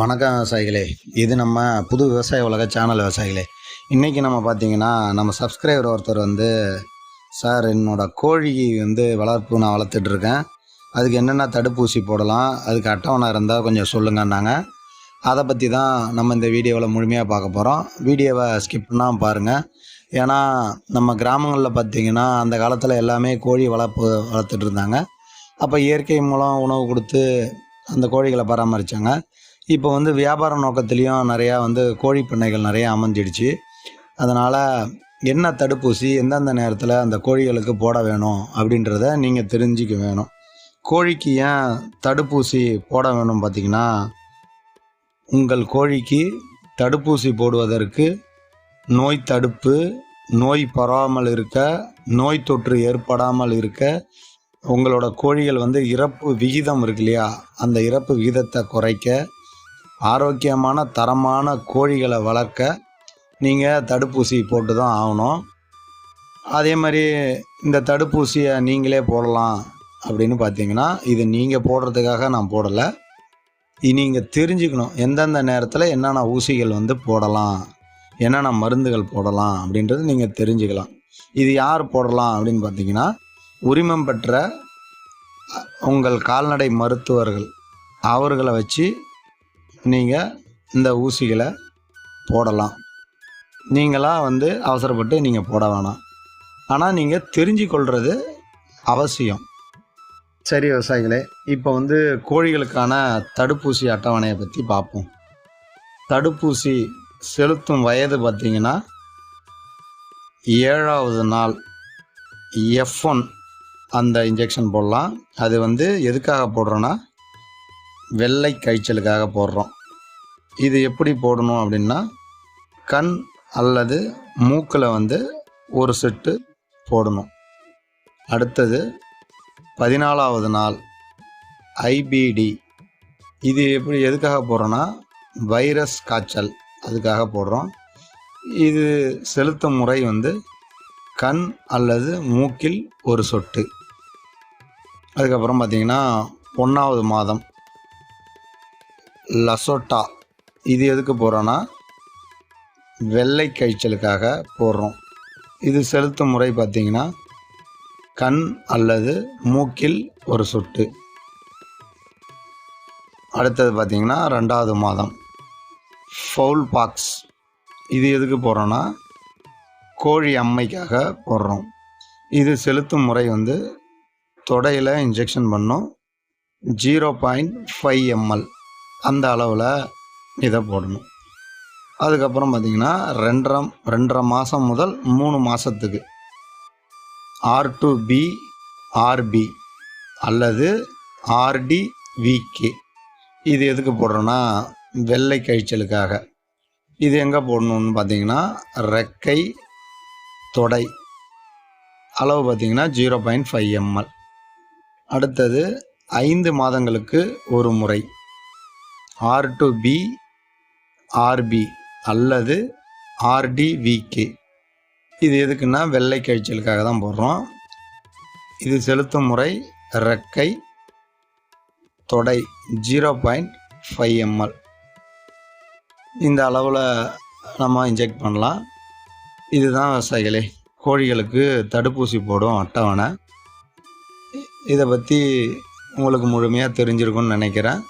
வணக்கம் விவசாயிகளே. இது நம்ம புது விவசாய உலக சேனல் விவசாயிகளே. இன்றைக்கி நம்ம பார்த்தீங்கன்னா நம்ம சப்ஸ்கிரைபர் ஒருத்தர் வந்து சார் என்னோட கோழி வந்து வளர்ப்பு நான் வளர்த்துட்ருக்கேன் அதுக்கு என்னென்ன தடுப்பூசி போடலாம் அதுக்கு அட்டவணை இருந்தால் கொஞ்சம் சொல்லுங்கன்னாங்க. அதை பற்றி தான் நம்ம இந்த வீடியோவில் முழுமையாக பார்க்க போகிறோம் வீடியோவை ஸ்கிப் பண்ணாமல் பாருங்கள் ஏன்னா நம்ம கிராமங்களில் பார்த்திங்கன்னா அந்த காலத்தில் எல்லாமே கோழி வளர்ப்பு வளர்த்துட்ருந்தாங்க அப்போ இயற்கை மூலம் உணவு கொடுத்து அந்த கோழிகளை பராமரித்தாங்க இப்போ வந்து வியாபார நோக்கத்துலேயும் நிறையா வந்து கோழி பண்ணைகள் நிறையா அமைஞ்சிடுச்சு. அதனால் என்ன தடுப்பூசி எந்தெந்த நேரத்தில் அந்த கோழிகளுக்கு போட வேணும் அப்படின்றத நீங்கள் தெரிஞ்சுக்க வேணும். கோழிக்கு ஏன் தடுப்பூசி போட வேணும் பார்த்தீங்கன்னா உங்கள் கோழிக்கு தடுப்பூசி போடுவதற்கு நோய் தடுப்பு நோய் பரவாமல் இருக்க நோய் தொற்று ஏற்படாமல் இருக்க உங்களோட கோழிகள் வந்து இறப்பு விகிதம் இருக்கு இல்லையா? அந்த இறப்பு விகிதத்தை குறைக்க ஆரோக்கியமான தரமான கோழிகளை வளர்க்க நீங்கள் தடுப்பூசி போட்டு தான் ஆகணும். அதே மாதிரி இந்த தடுப்பூசியை நீங்களே போடலாம் அப்படின்னு பார்த்தீங்கன்னா இது நீங்கள் போடுறதுக்காக நான் போடலை. நீங்கள் தெரிஞ்சுக்கணும் எந்தெந்த நேரத்தில் என்னென்ன ஊசிகள் வந்து போடலாம் என்னென்ன மருந்துகள் போடலாம் அப்படின்றது நீங்கள் தெரிஞ்சுக்கலாம். இது யார் போடலாம் அப்படின்னு பார்த்தீங்கன்னா உரிமம் பெற்ற உங்கள் கால்நடை மருத்துவர்கள் அவர்களை வச்சு நீங்கள் இந்த ஊசிகளை போடலாம். நீங்களாக வந்து அவசரப்பட்டு நீங்கள் போட வேணாம். ஆனால் நீங்கள் தெரிஞ்சு கொள்வது அவசியம். சரி விவசாயிகளே இப்போ வந்து கோழிகளுக்கான தடுப்பூசி அட்டவணையை பற்றி பார்ப்போம். தடுப்பூசி செலுத்தும் வயது பார்த்தீங்கன்னா ஏழாவது நாள் எஃப் ஒன் அந்த இன்ஜெக்ஷன் போடலாம். அது வந்து எதுக்காக போடுறோன்னா வெள்ளை காய்ச்சலுக்காக போடுறோம். இது எப்படி போடணும் அப்படின்னா கண் அல்லது மூக்கில் வந்து ஒரு செட்டு போடணும். அடுத்தது பதினாலாவது நாள் ஐபிடி இது எப்படி எதுக்காக போடுறோன்னா வைரஸ் காய்ச்சல் அதுக்காக போடுறோம். இது செலுத்தும் முறை வந்து கண் அல்லது மூக்கில் ஒரு சொட்டு. அதுக்கப்புறம் பார்த்தீங்கன்னா ஒன்றாவது மாதம். லசோட்டா. இது எதுக்கு போகிறோன்னா வெள்ளை காய்ச்சலுக்காக போடுறோம். இது செலுத்தும் முறை பார்த்தீங்கன்னா கண் அல்லது மூக்கில் ஒரு சொட்டு. அடுத்தது பார்த்தீங்கன்னா ரெண்டாவது மாதம். Fowl pox. இது எதுக்கு போகிறோன்னா கோழி அம்மைக்காக போடுறோம். இது செலுத்தும் முறை வந்து தொடையில் இன்ஜெக்ஷன் பண்ணோம். Zero point five ML. அந்த அளவில் இதை போடணும். அதுக்கப்புறம் பார்த்திங்கன்னா ரெண்டரை ரெண்டரை மாதம் முதல் மூணு மாதத்துக்கு ஆர் டு பி ஆர்பி அல்லது ஆர்டி விகே இது எதுக்கு போடுறோன்னா வெள்ளை கழிச்சலுக்காக இது எங்கே போடணும்னு பார்த்தீங்கன்னா ரெக்கை தொடை. அளவு பார்த்தீங்கன்னா ஜீரோ பாயிண்ட் ஃபைவ் எம்எல் அடுத்தது ஐந்து மாதங்களுக்கு ஒரு முறை. ஆர் டு பி ஆர்பி அல்லது ஆர்டிவிகே இது எதுக்குன்னா வெள்ளை கழிச்சலுக்காக தான் போடுறோம். இது செலுத்தும் முறை ரெக்கை தொடை ஜீரோ பாயிண்ட் ஃபைவ் எம்எல் இந்த அளவில் நம்ம இன்ஜெக்ட் பண்ணலாம். இதுதான் விவசாயிகளே கோழிகளுக்கு தடுப்பூசி போடும் அட்டவணை. இதை பற்றி உங்களுக்கு முழுமையாக தெரிஞ்சிருக்கும்னு நினைக்கிறேன்.